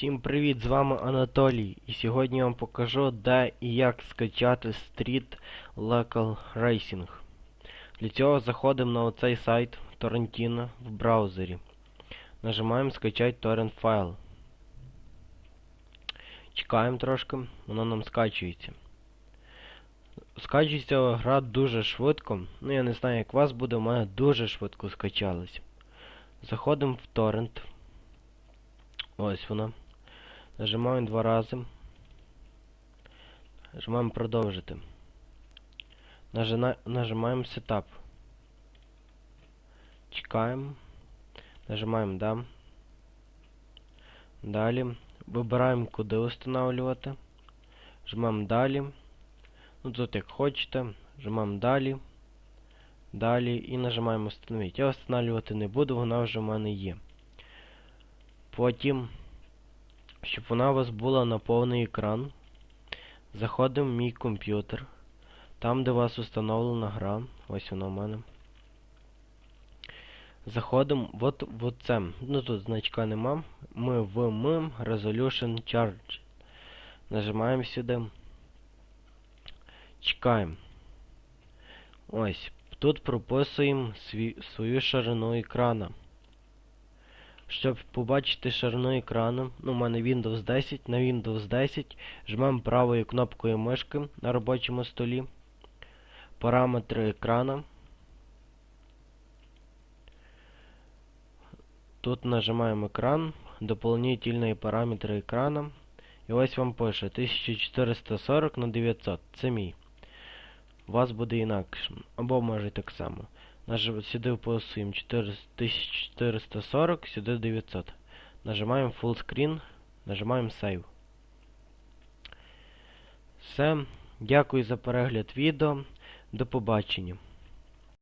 Всім привіт, з вами Анатолій. І сьогодні я вам покажу, де і як скачати Street Local Racing. Для цього заходимо на оцей сайт Torrentino в браузері. Нажимаємо скачати торрент файл. Чекаємо трошки, воно нам скачується. Скачується гра дуже швидко. Ну я не знаю як у вас буде, у мене дуже швидко скачалось. Заходимо в торрент. Ось воно. Нажимаємо два рази. Нажимаємо продовжити. Нажимаємо Setup. Чекаємо. Нажимаємо Да. Далі. Вибираємо куди встановлювати. Жмемо далі. Ну тут як хочете. Жмемо далі. Далі і нажимаємо встановити. Я встановлювати не буду, вона вже в мене є. Потім, щоб вона у вас була на повний екран, заходимо в мій комп'ютер. Там, де у вас установлена гра. Ось вона у мене. Заходимо от в це. Ну тут значка нема. Ми в MIM Resolution Charge. Нажимаємо сюди. Чекаємо. Ось. Тут прописуємо свій, свою ширину екрана. Щоб побачити ширину екрану, ну, у мене Windows 10, на Windows 10 жмемо правою кнопкою мишки на робочому столі. Параметри екрана. Тут нажимаємо екран, дополнительні параметри екрана. І ось вам пише 1440 на 900. Це мій. У вас буде інакше. Або може так само. Нажим... Сюди вписуємо 1440, сюди 900. Нажимаємо Full Screen, нажимаємо Save. Все. Дякую за перегляд відео. До побачення.